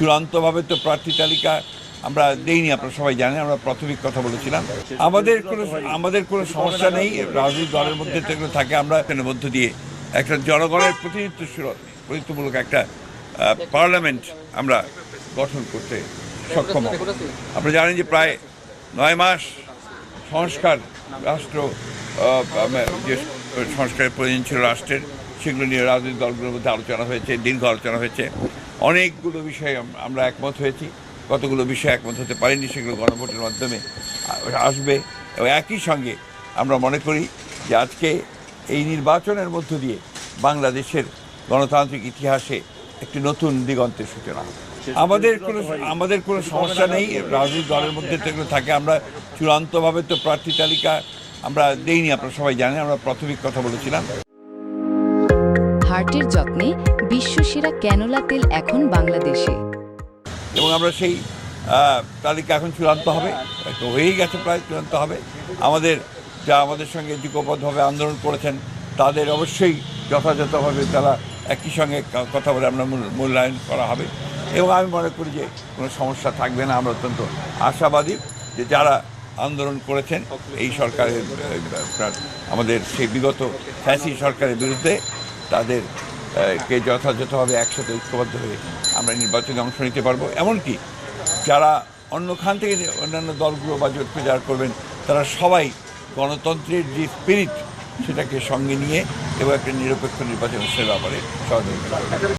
চূড়ান্তভাবে তো প্রার্থী তালিকা আমরা দেইনি, আপনারা সবাই জানেন, আমরা প্রাথমিক কথা বলেছিলাম। আমাদের কোনো আমাদের কোনো সমস্যা নেই, রাজনৈতিক দলের মধ্যে তো এগুলো থাকে, আমরা এর মধ্য দিয়ে একটা জনগণের প্রতিনিধিত্ব প্রতিনিধিত্বমূলক একটা পার্লামেন্ট আমরা গঠন করতে সক্ষম হব। আপনারা জানেন যে প্রায় নয় মাস সংস্কার রাষ্ট্র যে সংস্কারের প্রয়োজন ছিল রাষ্ট্রের, সেগুলো নিয়ে রাজনৈতিক দলগুলোর মধ্যে আলোচনা হয়েছে, দীর্ঘ আলোচনা হয়েছে। অনেকগুলো বিষয়ে আমরা একমত হয়েছি। কতগুলো বিষয়ে একমত হতে পারিনি সেগুলো গণভোটের মাধ্যমে আসবে। এবং একই সঙ্গে আমরা মনে করি যে আজকে এই নির্বাচনের মধ্য দিয়ে বাংলাদেশের গণতান্ত্রিক ইতিহাসে একটি নতুন দিগন্তের সূচনা হবে। আমাদের কোনো আমাদের কোনো সমস্যা নেই। রাজনৈতিক দলের মধ্যে তো এগুলো থাকে। আমরা চূড়ান্তভাবে তো প্রার্থী তালিকা আমরা দেইনি আপনারা সবাই জানেন আমরা প্রাথমিক কথা বলেছিলাম। হার্টের যত্নে বিশ্বসেরা ক্যানোলা তেল এখন বাংলাদেশে। এবং আমরা সেই তালিকা এখন চূড়ান্ত হবে। তো হয়েই গেছে প্রায় চূড়ান্ত হবে। আমাদের যা আমাদের সঙ্গে যুগপথভাবে আন্দোলন করেছেন, তাদের অবশ্যই যথাযথভাবে তারা একই সঙ্গে কথা বলে আমরা মূল- মূল্যায়ন করা হবে। এবং আমি মনে করি যে কোনো সমস্যা থাকবে না। আমরা অত্যন্ত আশাবাদী যে যারা আন্দোলন করেছেন, এই সরকারের আমাদের সেই বিগত ফ্যাসি সরকারের বিরুদ্ধে তাদের কে যথাযথভাবে একসাথে ঐক্যবদ্ধ হয়ে আমরা নির্বাচনে অংশ নিতে পারব। এমনকি যারা অন্যখান থেকে অন্যান্য দলগুলো বা জোট যারা করবেন, তারা সবাই গণতন্ত্রের যে স্পিরিট সেটাকে সঙ্গে নিয়ে এবং একটা নিরপেক্ষ নির্বাচন সে ব্যাপারে সহযোগিতা